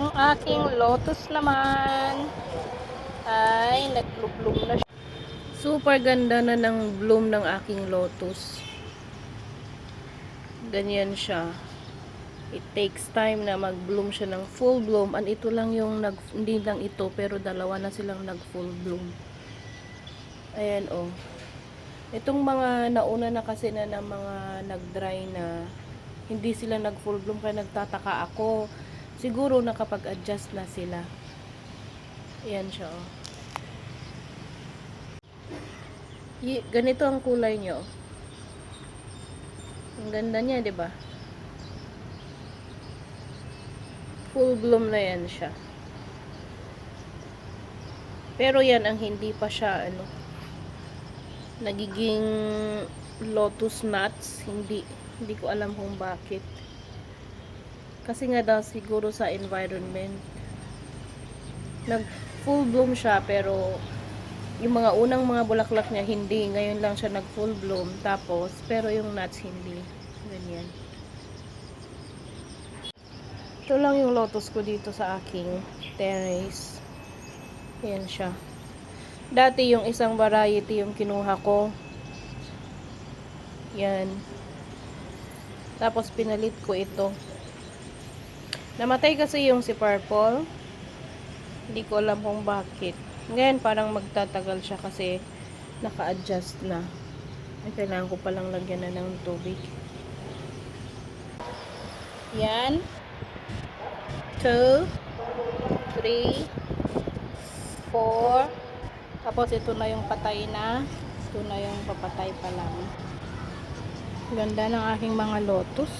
Ang aking lotus naman ay nag-bloom na siya. Super ganda na ng bloom ng aking lotus. Ganyan siya. It takes time na mag-bloom siya ng full bloom. And ito lang yung nag, hindi lang ito, pero dalawa na silang nag-full bloom. Ayan, oh. Itong mga nauna na kasi na ng mga nag-dry na hindi sila nag-full bloom kaya nagtataka ako. Siguro nakapag-adjust na sila. Ayan siya, oh. Y- ganito ang kulay niyo. Ang ganda niya, 'di ba? Full bloom na yan siya. Pero yan ang hindi pa siya ano nagiging lotus nuts, hindi hindi ko alam kung bakit. Kasi nga daw siguro sa environment nag full bloom siya pero yung mga unang mga bulaklak niya hindi, ngayon lang siya nag full bloom tapos pero yung nuts hindi. Ganyan. Ito lang yung lotus ko dito sa aking terrace. Yan siya. Dati yung isang variety yung kinuha ko. Yan. Tapos pinalit ko ito. Namatay kasi yung si purple. Hindi ko alam kung bakit. Ngayon parang magtatagal siya kasi naka-adjust na. Ay, kailangan ko palang lagyan na ng tubig. Yan. 2 3 4 tapos ito na yung patay na ito na yung papatay pa lang ganda ng aking mga lotus